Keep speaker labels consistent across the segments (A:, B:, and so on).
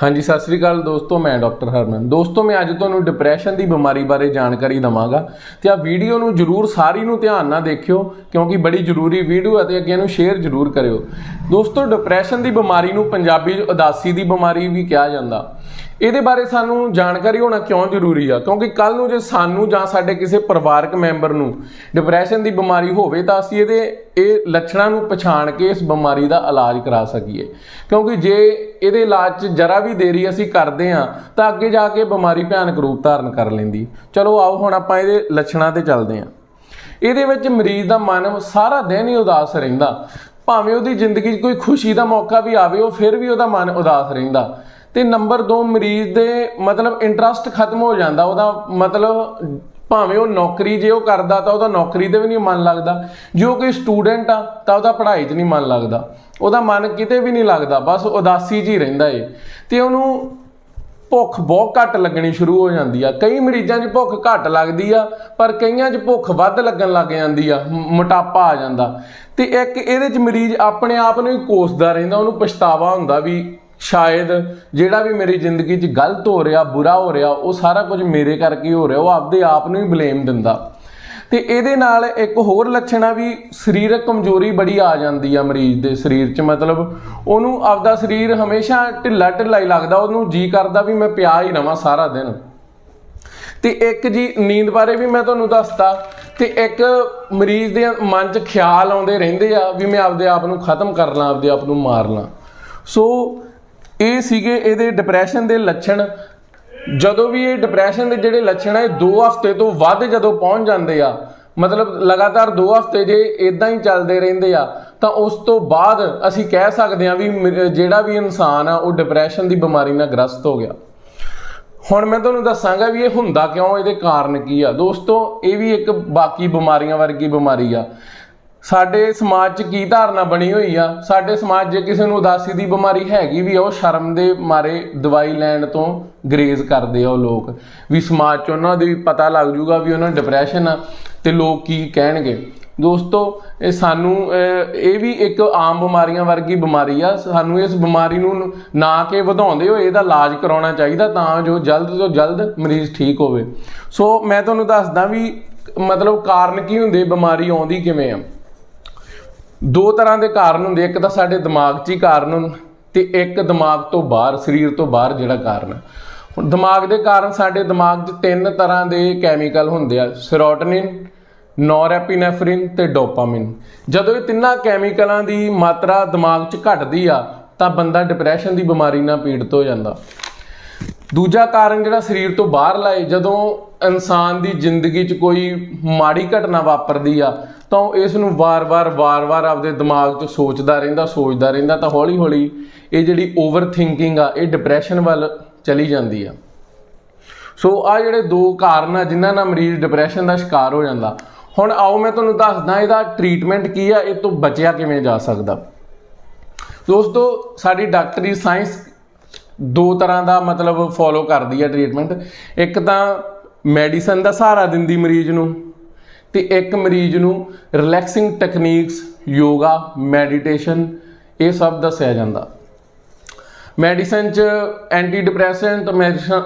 A: ਹਾਂਜੀ, ਸਤਿ ਸ੍ਰੀ ਅਕਾਲ ਦੋਸਤੋ, ਮੈਂ ਡਾਕਟਰ ਹਰਮਨ ਦੋਸਤੋ, ਮੈਂ ਅੱਜ ਤੁਹਾਨੂੰ ਡਿਪਰੈਸ਼ਨ ਦੀ ਬਿਮਾਰੀ ਬਾਰੇ ਜਾਣਕਾਰੀ ਦਵਾਂਗਾ ਤੇ ਆ ਵੀਡੀਓ ਨੂੰ ਜਰੂਰ ਸਾਰੀ ਨੂੰ ਧਿਆਨ ਨਾਲ ਦੇਖਿਓ, ਕਿਉਂਕਿ ਬੜੀ ਜ਼ਰੂਰੀ ਵੀਡੀਓ ਹੈ ਤੇ ਅੱਗੇ ਨੂੰ ਸ਼ੇਅਰ ਜਰੂਰ ਕਰਿਓ। ਦੋਸਤੋ ਡਿਪਰੈਸ਼ਨ ਦੀ ਬਿਮਾਰੀ ਨੂੰ ਪੰਜਾਬੀ 'ਚ ਉਦਾਸੀ ਦੀ ਬਿਮਾਰੀ ਵੀ ਕਿਹਾ ਜਾਂਦਾ। ਇਹਦੇ ਬਾਰੇ ਸਾਨੂੰ ਜਾਣਕਾਰੀ ਹੋਣਾ ਕਿਉਂ ਜ਼ਰੂਰੀ ਆ? ਕਿਉਂਕਿ ਕੱਲ ਨੂੰ ਜੇ ਸਾਨੂੰ ਜਾਂ ਸਾਡੇ ਕਿਸੇ ਪਰਿਵਾਰਕ ਮੈਂਬਰ ਨੂੰ ਡਿਪਰੈਸ਼ਨ ਦੀ ਬਿਮਾਰੀ ਹੋਵੇ ਤਾਂ ਅਸੀਂ ਇਹਦੇ, ਇਹ ਲੱਛਣਾਂ ਨੂੰ ਪਛਾਣ ਕੇ ਇਸ ਬਿਮਾਰੀ ਦਾ ਇਲਾਜ ਕਰਾ ਸਕੀਏ। ਕਿਉਂਕਿ ਜੇ ਇਹਦੇ ਇਲਾਜ 'ਚ ਜਰਾ ਵੀ ਦੇਰੀ ਅਸੀਂ ਕਰਦੇ ਹਾਂ, ਤਾਂ ਅੱਗੇ ਜਾ ਕੇ ਬਿਮਾਰੀ ਭਿਆਨਕ ਰੂਪ ਧਾਰਨ ਕਰ ਲੈਂਦੀ। ਚਲੋ ਆਓ ਹੁਣ ਆਪਾਂ ਇਹਦੇ ਲੱਛਣਾਂ ਤੇ ਚੱਲਦੇ ਹਾਂ। ਇਹਦੇ ਵਿੱਚ ਮਰੀਜ਼ ਦਾ ਮਨ ਸਾਰਾ ਦਿਨ ਹੀ ਉਦਾਸ ਰਹਿੰਦਾ। ਭਾਵੇਂ ਉਹਦੀ ਜ਼ਿੰਦਗੀ 'ਚ ਕੋਈ ਖੁਸ਼ੀ ਦਾ ਮੌਕਾ ਵੀ ਆਵੇ, ਉਹ ਫਿਰ ਵੀ ਉਹਦਾ ਮਨ ਉਦਾਸ ਰਹਿੰਦਾ। ਤੇ ਨੰਬਰ 2 ਮਰੀਜ਼ ਦੇ ਮਤਲਬ ਇੰਟਰਸਟ ਖਤਮ ਹੋ ਜਾਂਦਾ, ਉਹਦਾ ਮਤਲਬ ਭਾਵੇਂ ਉਹ ਨੌਕਰੀ ਜੇ ਉਹ ਕਰਦਾ ਤਾਂ ਉਹਦਾ ਨੌਕਰੀ ਤੇ ਵੀ ਨਹੀਂ ਮਨ ਲੱਗਦਾ। ਜੇ ਉਹ ਕੋਈ ਸਟੂਡੈਂਟ ਆ, ਤਾਂ ਉਹਦਾ ਪੜ੍ਹਾਈ 'ਚ ਨਹੀਂ ਮਨ ਲੱਗਦਾ। ਉਹਦਾ ਮਨ ਕਿਤੇ ਵੀ ਨਹੀਂ ਲੱਗਦਾ, ਬਸ ਉਦਾਸੀ 'ਚ ਹੀ ਰਹਿੰਦਾ ਏ। ਤੇ ਉਹਨੂੰ ਭੁੱਖ ਬਹੁਤ ਘੱਟ ਲੱਗਣੀ ਸ਼ੁਰੂ ਹੋ ਜਾਂਦੀ ਆ। ਕਈ ਮਰੀਜ਼ਾਂ 'ਚ ਭੁੱਖ ਘੱਟ ਲੱਗਦੀ ਆ, ਪਰ ਕਈਆਂ 'ਚ ਭੁੱਖ ਵੱਧ ਲੱਗਣ ਲੱਗ ਜਾਂਦੀ ਆ ਮੋਟਾਪਾ ਆ ਜਾਂਦਾ। ਤੇ ਇੱਕ ਇਹਦੇ 'ਚ ਮਰੀਜ਼ ਆਪਣੇ ਆਪ ਨੂੰ ਹੀ ਕੋਸਦਾ ਰਹਿੰਦਾ, ਉਹਨੂੰ ਪਛਤਾਵਾ ਹੁੰਦਾ ਵੀ ਸ਼ਾਇਦ ਜਿਹੜਾ ਵੀ ਮੇਰੀ ਜ਼ਿੰਦਗੀ 'ਚ ਗਲਤ ਹੋ ਰਿਹਾ, ਬੁਰਾ ਹੋ ਰਿਹਾ, ਉਹ ਸਾਰਾ ਕੁਝ ਮੇਰੇ ਕਰਕੇ ਹੋ ਰਿਹਾ, ਉਹ ਆਪਦੇ ਆਪ ਨੂੰ ਹੀ ਬਲੇਮ ਦਿੰਦਾ। ਤੇ ਇਹਦੇ ਨਾਲ ਇੱਕ ਹੋਰ ਲੱਛਣ ਆ ਵੀ ਸਰੀਰਕ ਕਮਜ਼ੋਰੀ ਬੜੀ ਆ ਜਾਂਦੀ ਆ ਮਰੀਜ਼ ਦੇ ਸਰੀਰ 'ਚ। ਮਤਲਬ ਉਹਨੂੰ ਆਪਦਾ ਸਰੀਰ ਹਮੇਸ਼ਾ ਢਿੱਲਾ ਢਿੱਲਾ ਹੀ ਲੱਗਦਾ, ਉਹਨੂੰ ਜੀ ਕਰਦਾ ਵੀ ਮੈਂ ਪਿਆ ਹੀ ਰਵਾਂ ਸਾਰਾ ਦਿਨ। ਤੇ ਇੱਕ ਜੀ ਨੀਂਦ ਬਾਰੇ ਵੀ ਮੈਂ ਤੁਹਾਨੂੰ ਦੱਸਤਾ, ਤੇ ਇੱਕ ਮਰੀਜ਼ ਦੇ ਮਨ 'ਚ ਖਿਆਲ ਆਉਂਦੇ ਰਹਿੰਦੇ ਆ ਵੀ ਮੈਂ ਆਪਦੇ ਆਪ ਨੂੰ ਖਤਮ ਕਰ ਲਾਂ, ਆਪਦੇ ਆਪ ਨੂੰ ਮਾਰ ਲਾਂ। ਸੋ ਇਹ ਸੀਗੇ ਇਹਦੇ ਡਿਪਰੈਸ਼ਨ ਦੇ ਲੱਛਣ। ਜਦੋਂ ਵੀ ਇਹ ਡਿਪਰੈਸ਼ਨ ਦੇ ਜਿਹੜੇ ਲੱਛਣ ਆ, ਇਹ 2 ਹਫ਼ਤੇ ਤੋਂ ਵੱਧ ਜਦੋਂ ਪਹੁੰਚ ਜਾਂਦੇ ਆ, ਮਤਲਬ ਲਗਾਤਾਰ 2 ਹਫ਼ਤੇ ਜੇ ਇਦਾਂ ਹੀ ਚੱਲਦੇ ਰਹਿੰਦੇ ਆ, ਤਾਂ ਉਸ ਤੋਂ ਬਾਅਦ ਅਸੀਂ ਕਹਿ ਸਕਦੇ ਆ ਵੀ ਮ- ਜਿਹੜਾ ਵੀ ਇਨਸਾਨ ਆ, ਉਹ ਡਿਪਰੈਸ਼ਨ ਦੀ ਬਿਮਾਰੀ ਨਾਲ ਗ੍ਰਸਤ ਹੋ ਗਿਆ। ਹੁਣ ਮੈਂ ਤੁਹਾਨੂੰ ਦੱਸਾਂਗਾ ਵੀ ਇਹ ਹੁੰਦਾ ਕਿਉਂ, ਇਹਦੇ ਕਾਰਨ ਕੀ ਆ। ਦੋਸਤੋ, ਇਹ ਵੀ ਇੱਕ ਬਾਕੀ ਬਿਮਾਰੀਆਂ ਵਰਗੀ ਬਿਮਾਰੀ ਆ। ਸਾਡੇ ਸਮਾਜ 'ਚ ਕੀ ਧਾਰਨਾ ਬਣੀ ਹੋਈ ਆ? ਸਾਡੇ ਸਮਾਜ 'ਚ ਕਿਸੇ ਨੂੰ ਉਦਾਸੀ ਦੀ ਬਿਮਾਰੀ ਹੈਗੀ ਵੀ ਆ, ਉਹ ਸ਼ਰਮ ਦੇ ਮਾਰੇ ਦਵਾਈ ਲੈਣ ਤੋਂ ਗਰੇਜ਼ ਕਰਦੇ ਆ ਉਹ ਲੋਕ। ਵੀ ਸਮਾਜ 'ਚ ਉਹਨਾਂ ਦੇ ਵੀ ਪਤਾ ਲੱਗ ਜੂਗਾ ਵੀ ਉਹਨਾਂ ਨੂੰ ਡਿਪਰੈਸ਼ਨ ਆ ਤੇ ਲੋਕ ਕੀ ਕਹਿਣਗੇ। ਦੋਸਤੋ, ਇਹ ਸਾਨੂੰ ਇਹ ਵੀ ਇੱਕ ਆਮ ਬਿਮਾਰੀਆਂ ਵਰਗੀ ਬਿਮਾਰੀ ਆ। ਸਾਨੂੰ ਇਸ ਬਿਮਾਰੀ ਨੂੰ, ਨਾ ਕਿ ਵਧਾਉਂਦੇ ਹੋਏ ਇਹਦਾ ਇਲਾਜ ਕਰਾਉਣਾ ਚਾਹੀਦਾ ਤਾਂ ਜੋ ਜਲਦ ਤੋਂ ਜਲਦ ਮਰੀਜ਼ ਠੀਕ ਹੋਵੇ। ਸੋ ਮੈਂ ਤੁਹਾਨੂੰ ਦੱਸਦਾ ਵੀ ਮਤਲਬ ਕਾਰਨ ਕੀ ਹੁੰਦੇ, ਬਿਮਾਰੀ ਆਉਂਦੀ ਕਿਵੇਂ ਆ? ਦੋ ਤਰ੍ਹਾਂ ਦੇ ਕਾਰਨ ਹੁੰਦੇ ਇੱਕ ਤਾਂ ਸਾਡੇ ਦਿਮਾਗ 'ਚ ਹੀ ਕਾਰਨ ਹੁੰਦੇ ਤੇ ਇੱਕ ਦਿਮਾਗ ਤੋਂ ਬਾਹਰ, ਸਰੀਰ ਤੋਂ ਬਾਹਰ ਜਿਹੜਾ ਕਾਰਨ ਹੈ ਹੁਣ ਦਿਮਾਗ ਦੇ ਕਾਰਨ ਸਾਡੇ ਦਿਮਾਗ 'ਚ ਤਿੰਨ ਤਰ੍ਹਾਂ ਦੇ ਕੈਮੀਕਲ ਹੁੰਦੇ ਆ ਸੈਰੋਟੋਨਿਨ ਨੋਰਐਪੀਨੇਫ੍ਰਿਨ ਤੇ ਡੋਪਾਮਾਈਨ ਜਦੋਂ ਇਹ ਤਿੰਨਾਂ ਕੈਮੀਕਲਾਂ ਦੀ ਮਾਤਰਾ ਦਿਮਾਗ 'ਚ ਘਟਦੀ ਆ, ਤਾਂ ਬੰਦਾ ਡਿਪਰੈਸ਼ਨ ਦੀ ਬਿਮਾਰੀ ਨਾਲ ਪੀੜਤ ਹੋ ਜਾਂਦਾ। ਦੂਜਾ ਕਾਰਨ ਜਿਹੜਾ ਸਰੀਰ ਤੋਂ ਬਾਹਰ ਲਾਏ, ਜਦੋਂ ਇਨਸਾਨ ਦੀ ਜ਼ਿੰਦਗੀ 'ਚ ਕੋਈ ਮਾੜੀ ਘਟਨਾ ਵਾਪਰਦੀ ਆ ਤਾਂ ਉਹ ਇਸ ਨੂੰ ਵਾਰ-ਵਾਰ ਵਾਰ-ਵਾਰ ਆਪਦੇ ਦਿਮਾਗ 'ਚ ਸੋਚਦਾ ਰਹਿੰਦਾ ਸੋਚਦਾ ਰਹਿੰਦਾ ਤਾਂ ਹੌਲੀ-ਹੌਲੀ ਇਹ ਜਿਹੜੀ ਓਵਰ ਥਿੰਕਿੰਗ ਆ, ਇਹ ਡਿਪਰੈਸ਼ਨ ਵੱਲ ਚਲੀ ਜਾਂਦੀ ਆ। ਸੋ ਆ ਜਿਹੜੇ ਦੋ ਕਾਰਨ ਆ ਜਿਨ੍ਹਾਂ ਨਾਲ ਮਰੀਜ਼ ਡਿਪਰੈਸ਼ਨ ਦਾ ਸ਼ਿਕਾਰ ਹੋ ਜਾਂਦਾ। ਹੁਣ ਆਓ ਮੈਂ ਤੁਹਾਨੂੰ ਦੱਸਦਾ ਇਹਦਾ ਟ੍ਰੀਟਮੈਂਟ ਕੀ ਆ, ਇਹ ਤੋਂ ਬਚਿਆ ਕਿਵੇਂ ਜਾ ਸਕਦਾ। ਦੋਸਤੋ, ਸਾਡੀ ਡਾਕਟਰੀ ਸਾਇੰਸ ਦੋ ਤਰ੍ਹਾਂ ਦਾ ਮਤਲਬ ਫੋਲੋ ਕਰਦੀ ਆ ਟ੍ਰੀਟਮੈਂਟ ਇੱਕ ਤਾਂ ਮੈਡੀਸਨ ਦਾ ਸਹਾਰਾ ਦਿੰਦੀ ਮਰੀਜ਼ ਨੂੰ। ਤੇ ਇੱਕ ਮਰੀਜ਼ ਨੂੰ ਰਿਲੈਕਸਿੰਗ ਟੈਕਨੀਕਸ ਯੋਗਾ ਮੈਡੀਟੇਸ਼ਨ ਇਹ ਸਭ ਦੱਸਿਆ ਜਾਂਦਾ। ਮੈਡੀਸਨ ਚ ਐਂਟੀ ਡਿਪਰੈਸੈਂਟ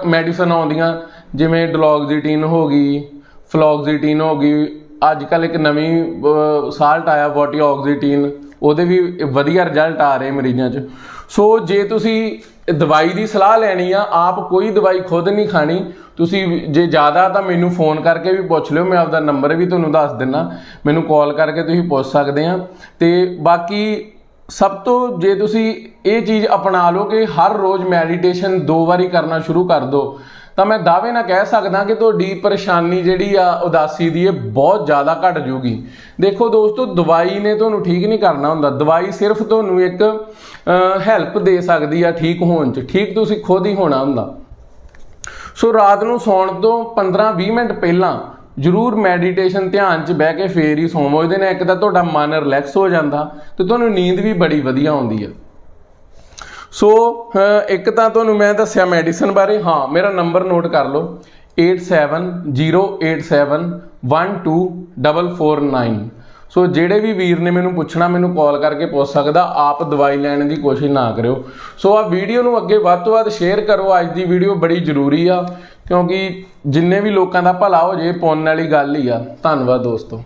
A: ਮੈਡੀਸਨ ਆਉਂਦੀਆਂ, ਜਿਵੇਂ ਡਲੌਗਜ਼ੀਟਿਨ ਹੋ ਗਈ ਫਲੌਗਜ਼ੀਟਿਨ ਹੋ ਗਈ ਅੱਜ ਕੱਲ ਇੱਕ ਨਵੀਂ ਸਾਲਟ ਆਇਆ ਵੋਟੀਆਕਸੀਟਿਨ ਉਹਦੇ ਵੀ ਵਧੀਆ ਰਿਜ਼ਲਟ ਆ ਰਹੇ ਮਰੀਜ਼ਾਂ 'ਚ। ਸੋ ਜੇ ਤੁਸੀਂ ਦਵਾਈ ਦੀ ਸਲਾਹ ਲੈਣੀ ਆ, ਆਪ ਕੋਈ ਦਵਾਈ ਖੁਦ ਨਹੀਂ ਖਾਣੀ। ਤੁਸੀਂ ਜੇ ਜ਼ਿਆਦਾ ਤਾਂ ਮੈਨੂੰ ਫੋਨ ਕਰਕੇ ਵੀ ਪੁੱਛ ਲਿਓ, ਮੈਂ ਆਪਦਾ ਨੰਬਰ ਵੀ ਤੁਹਾਨੂੰ ਦੱਸ ਦਿੰਨਾ। ਮੈਨੂੰ ਕਾਲ ਕਰਕੇ ਤੁਸੀਂ ਪੁੱਛ ਸਕਦੇ ਆ। ਤੇ ਬਾਕੀ ਸਭ ਤੋਂ ਜੇ ਤੁਸੀਂ ਇਹ ਚੀਜ਼ ਅਪਣਾ ਲਓ ਕਿ ਹਰ ਰੋਜ਼ ਮੈਡੀਟੇਸ਼ਨ ਦੋ ਵਾਰੀ ਕਰਨਾ ਸ਼ੁਰੂ ਕਰ ਦਿਓ ਤਾਂ ਮੈਂ ਦਾਅਵੇ ਨਾਲ ਕਹਿ ਸਕਦਾ ਕਿ ਤੁਹਾਡੀ ਪਰੇਸ਼ਾਨੀ ਜਿਹੜੀ ਆ ਉਦਾਸੀ ਦੀ ਇਹ ਬਹੁਤ ਜ਼ਿਆਦਾ ਘਟ ਜੂਗੀ ਦੇਖੋ ਦੋਸਤੋ, ਦਵਾਈ ਨੇ ਤੁਹਾਨੂੰ ਠੀਕ ਨਹੀਂ ਕਰਨਾ ਹੁੰਦਾ। ਦਵਾਈ ਸਿਰਫ ਤੁਹਾਨੂੰ ਇੱਕ ਹੈਲਪ ਦੇ ਸਕਦੀ ਆ ਠੀਕ ਹੋਣ 'ਚ। ਠੀਕ ਤੁਸੀਂ ਖੁਦ ਹੀ ਹੋਣਾ ਹੁੰਦਾ। ਸੋ ਰਾਤ ਨੂੰ ਸੌਣ ਤੋਂ 15-20 ਮਿੰਟ ਪਹਿਲਾਂ ਜਰੂਰ ਮੈਡੀਟੇਸ਼ਨ ਧਿਆਨ 'ਚ ਬਹਿ ਕੇ ਫੇਰ ਹੀ ਸੌਵੋ। ਇਹਦੇ ਨਾਲ ਇੱਕ ਤਾਂ ਤੁਹਾਡਾ ਮਨ ਰਿਲੈਕਸ ਹੋ ਜਾਂਦਾ ਤੇ ਤੁਹਾਨੂੰ ਨੀਂਦ ਵੀ ਬੜੀ ਵਧੀਆ ਆਉਂਦੀ ਆ। ਸੋ ਇੱਕ ਤਾਂ ਤੁਹਾਨੂੰ ਮੈਂ ਦੱਸਿਆ ਮੈਡੀਸਨ ਬਾਰੇ। ਹਾਂ, ਮੇਰਾ ਨੰਬਰ ਨੋਟ ਕਰ ਲਓ। 8708712449 ਸੋ ਜਿਹੜੇ ਵੀ ਵੀਰ ਨੇ ਮੈਨੂੰ ਪੁੱਛਣਾ, ਮੈਨੂੰ ਕਾਲ ਕਰਕੇ ਪੁੱਛ ਸਕਦਾ, ਆਪ ਦਵਾਈ ਲੈਣ ਦੀ ਕੋਸ਼ਿਸ਼ ਨਾ ਕਰਿਓ। ਸੋ ਆ ਵੀਡੀਓ ਨੂੰ ਅੱਗੇ ਵੱਧ ਤੋਂ ਵੱਧ ਸ਼ੇਅਰ ਕਰੋ। ਅੱਜ ਦੀ ਵੀਡੀਓ ਬੜੀ ਜ਼ਰੂਰੀ ਆ, ਕਿਉਂਕਿ ਜਿੰਨੇ ਵੀ ਲੋਕਾਂ ਦਾ ਭਲਾ ਹੋ ਜੇ, ਪੁੰਨ ਵਾਲੀ ਗੱਲ ਹੀ ਆ। ਧੰਨਵਾਦ ਦੋਸਤੋ।